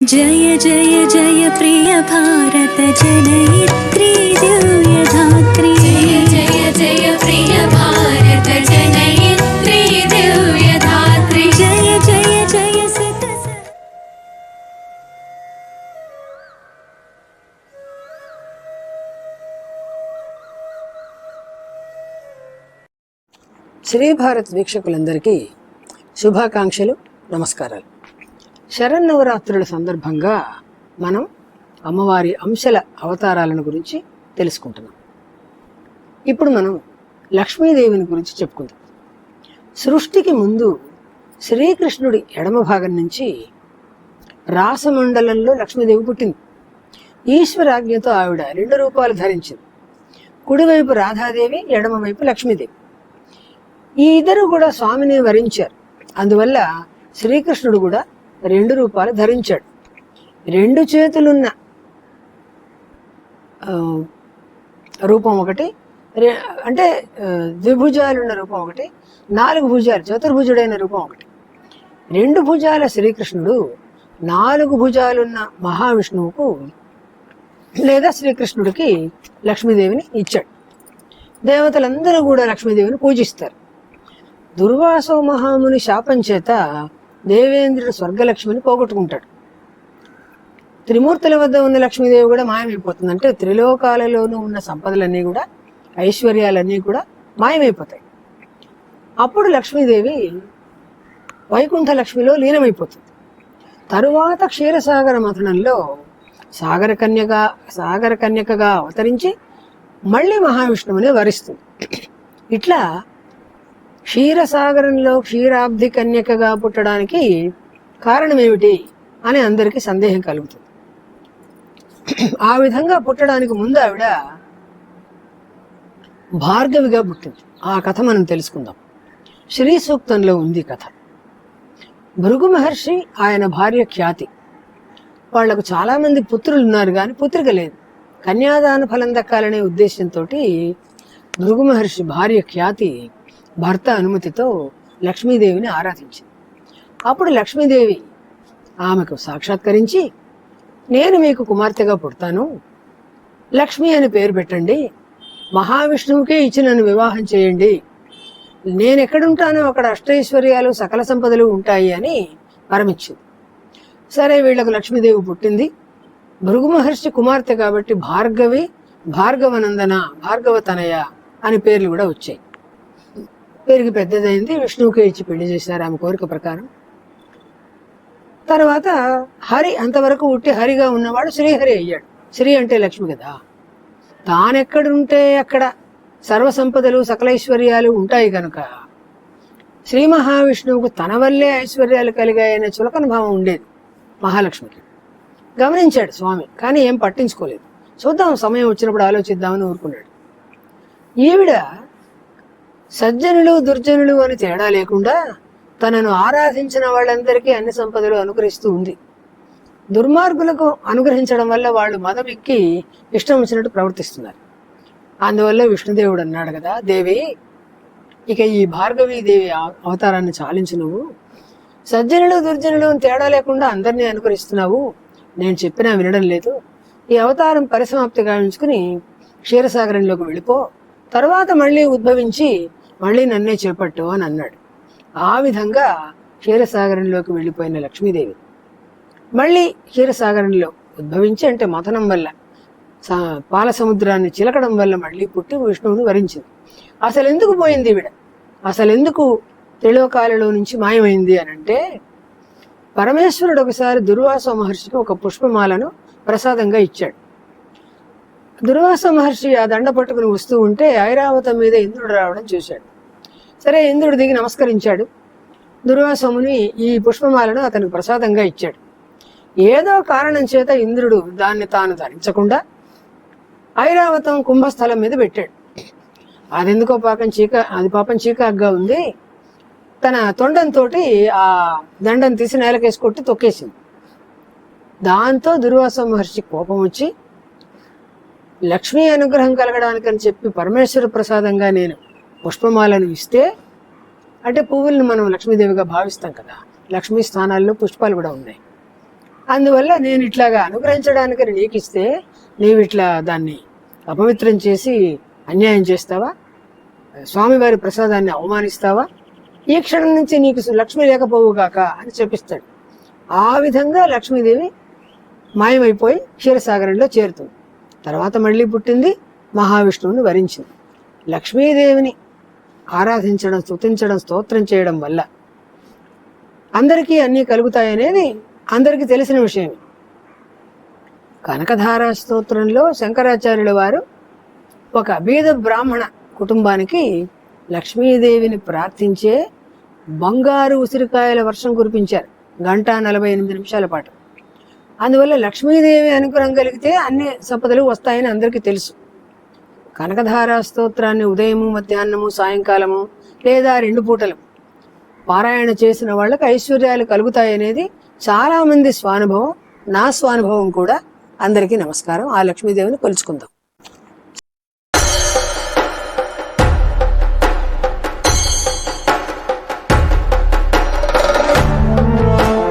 जय जय जय प्रिय भारत जनयित्री दिव्यधात्री जय जय जय प्रिय भारत जनयित्री दिव्यधात्री जय जय जय सतस శ్రీ భారత్ వీక్షకులందరికీ శుభాకాంక్షలు నమస్కారాలు శరన్నవరాత్రుల సందర్భంగా మనం అమ్మవారి అంశల అవతారాలను గురించి తెలుసుకుంటున్నాం. ఇప్పుడు మనం లక్ష్మీదేవిని గురించి చెప్పుకుందాం. సృష్టికి ముందు శ్రీకృష్ణుడి ఎడమ భాగం నుంచి రాసమండలంలో లక్ష్మీదేవి పుట్టింది. ఈశ్వరాజ్ఞతో ఆవిడ రెండు రూపాలు ధరించింది. కుడివైపు రాధాదేవి ఎడమవైపు లక్ష్మీదేవి. ఈ ఇద్దరు కూడా స్వామిని వరించారు. అందువల్ల శ్రీకృష్ణుడు కూడా రెండు రూపాలు ధరించాడు. రెండు చేతులున్న రూపం ఒకటి అంటే ద్విభుజాలున్న రూపం ఒకటి నాలుగు భుజాలు చతుర్భుజుడైన రూపం ఒకటి. రెండు భుజాల శ్రీకృష్ణుడు నాలుగు భుజాలున్న మహావిష్ణువుకు లేదా శ్రీకృష్ణుడికి లక్ష్మీదేవిని ఇచ్చాడు. దేవతలందరూ కూడా లక్ష్మీదేవిని పూజిస్తారు. దుర్వాసో మహాముని శాపం చేత దేవేంద్రుడు స్వర్గలక్ష్మిని పోగొట్టుకుంటాడు. త్రిమూర్తుల వద్ద ఉన్న లక్ష్మీదేవి కూడా మాయమైపోతుంది అంటే త్రిలోకాలలోనూ ఉన్న సంపదలన్నీ కూడా ఐశ్వర్యాలన్నీ కూడా మాయమైపోతాయి. అప్పుడు లక్ష్మీదేవి వైకుంఠ లక్ష్మిలో లీనమైపోతుంది. తరువాత క్షీరసాగర మథనంలో సాగర కన్యగా సాగర కన్యకగా అవతరించి మళ్ళీ మహావిష్ణువుని వరిస్తుంది. ఇట్లా క్షీరసాగరంలో క్షీరాబ్ది కన్యకగా పుట్టడానికి కారణం ఏమిటి అని అందరికీ సందేహం కలుగుతుంది. ఆ విధంగా పుట్టడానికి ముందు ఆవిడ భార్గవిగా పుట్టింది. ఆ కథ మనం తెలుసుకుందాం. శ్రీ సూక్తంలో ఉంది కథ. భృగు మహర్షి ఆయన భార్య ఖ్యాతి. వాళ్ళకు చాలామంది పుత్రులు ఉన్నారు కానీ పుత్రిక లేదు. కన్యాదాన ఫలం దక్కాలనే ఉద్దేశంతో భృగు మహర్షి భార్య ఖ్యాతి భర్త అనుమతితో లక్ష్మీదేవిని ఆరాధించింది. అప్పుడు లక్ష్మీదేవి ఆమెకు సాక్షాత్కరించి నేను మీకు కుమార్తెగా పుడతాను. లక్ష్మి అని పేరు పెట్టండి. మహావిష్ణువుకే ఇచ్చి నన్ను వివాహం చేయండి. నేను ఎక్కడుంటానో అక్కడ అష్టైశ్వర్యాలు సకల సంపదలు ఉంటాయి అని వరమిచ్చింది. సరే వీళ్ళకు లక్ష్మీదేవి పుట్టింది. భృగు మహర్షి కుమార్తె కాబట్టి భార్గవి భార్గవనందన భార్గవ తనయ అని పేర్లు కూడా వచ్చాయి. పెరిగి పెద్దదైంది. విష్ణువుకే ఇచ్చి పెళ్ళి చేశారు ఆమె కోరిక ప్రకారం. తర్వాత హరి అంతవరకు ఉట్టి హరిగా ఉన్నవాడు శ్రీహరి అయ్యాడు. శ్రీ అంటే లక్ష్మి కదా. తానెక్కడుంటే అక్కడ సర్వసంపదలు సకలైశ్వర్యాలు ఉంటాయి కనుక శ్రీ మహావిష్ణువుకు తన వల్లే ఐశ్వర్యాలు కలిగాయనే చులకన భావం ఉండేది మహాలక్ష్మికి. గమనించాడు స్వామి కానీ ఏం పట్టించుకోలేదు. చూద్దాం సమయం వచ్చినప్పుడు ఆలోచిద్దామని ఊరుకున్నాడు. ఈవిడ సజ్జనులు దుర్జనులు అని తేడా లేకుండా తనను ఆరాధించిన వాళ్ళందరికీ అన్ని సంపదలు అనుగ్రహిస్తూ ఉంది. దుర్మార్గులకు అనుగ్రహించడం వల్ల వాళ్ళు మదం ఎక్కి ఇష్టం వచ్చినట్టు ప్రవర్తిస్తున్నారు. అందువల్ల విష్ణుదేవుడు అన్నాడు కదా దేవి ఇక ఈ భార్గవి దేవి అవతారాన్ని చాలించు నువ్వు. సజ్జనులు దుర్జనులు అని తేడా లేకుండా అందరినీ అనుకరిస్తున్నావు నేను చెప్పినా వినడం లేదు. ఈ అవతారం పరిసమాప్తి గావించుకుని క్షీరసాగరంలోకి వెళ్ళిపో. తర్వాత మళ్ళీ ఉద్భవించి మళ్ళీ నన్నే చేపట్టు అని అన్నాడు. ఆ విధంగా క్షీరసాగరంలోకి వెళ్ళిపోయిన లక్ష్మీదేవి. మళ్ళీ క్షీరసాగరంలో ఉద్భవించి అంటే మథనం వల్ల పాల సముద్రాన్ని చిలకడం వల్ల మళ్ళీ పుట్టి విష్ణువుని వరించింది. అసలు ఎందుకు పోయింది ఈవిడ? అసలు ఎందుకు త్రిలోకాలలో నుంచి మాయమైంది అని అంటే పరమేశ్వరుడు ఒకసారి దుర్వాస మహర్షికి ఒక పుష్పమాలను ప్రసాదంగా ఇచ్చాడు. దుర్వాస మహర్షి ఆ దండ పట్టుకుని వస్తూ ఉంటే ఐరావతం మీద ఇంద్రుడు రావడం చూశాడు. సరే ఇంద్రుడు దిగి నమస్కరించాడు. దుర్వాసముని ఈ పుష్పమాలను అతనికి ప్రసాదంగా ఇచ్చాడు. ఏదో కారణం చేత ఇంద్రుడు దాన్ని తాను ధరించకుండా ఐరావతం కుంభస్థలం మీద పెట్టాడు. అదెందుకో పాపం చీక అది పాపం చీకాగ్గా ఉంది. తన తొండంతో ఆ దండం తీసి నేలకేసి కొట్టి తొక్కేసింది. దాంతో దుర్వాస మహర్షి కోపం వచ్చి లక్ష్మీ అనుగ్రహం కలగడానికని చెప్పి పరమేశ్వర ప్రసాదంగా నేను పుష్పమాలను ఇస్తే అంటే పువ్వులను మనం లక్ష్మీదేవిగా భావిస్తాం కదా లక్ష్మీ స్థానాల్లో పుష్పాలు కూడా ఉన్నాయి. అందువల్ల నేను ఇట్లాగా అనుగ్రహించడానికని నీకు ఇస్తే నీవు ఇట్లా దాన్ని అపవిత్రం చేసి అన్యాయం చేస్తావా? స్వామివారి ప్రసాదాన్ని అవమానిస్తావా? ఈ క్షణం నుంచి నీకు లక్ష్మి లేకపోవుగాక అని చెప్పిస్తాడు. ఆ విధంగా లక్ష్మీదేవి మాయమైపోయి క్షీరసాగరంలో చేరుతుంది. తర్వాత మళ్ళీ పుట్టింది మహావిష్ణువుని వరించింది. లక్ష్మీదేవిని ఆరాధించడం స్తుతించడం స్తోత్రం చేయడం వల్ల అందరికీ అన్నీ కలుగుతాయనేది అందరికీ తెలిసిన విషయమే. కనకధార స్తోత్రంలో శంకరాచార్యుల వారు ఒక బీద బ్రాహ్మణ కుటుంబానికి లక్ష్మీదేవిని ప్రార్థించే బంగారు ఉసిరికాయల వర్షం కురిపించారు. గంట నలభై ఎనిమిది నిమిషాల పాటు. అందువల్ల లక్ష్మీదేవి అనుగ్రహం కలిగితే అన్ని సంపదలు వస్తాయని అందరికీ తెలుసు. కనకధార స్తోత్రాన్ని ఉదయము మధ్యాహ్నము సాయంకాలము లేదా రెండు పూటలు పారాయణ చేసిన వాళ్ళకి ఐశ్వర్యాలు కలుగుతాయనేది చాలామంది స్వానుభవం నా స్వానుభవం కూడా అందరికీ నమస్కారం. ఆ లక్ష్మీదేవిని కొలుచుకుందాం.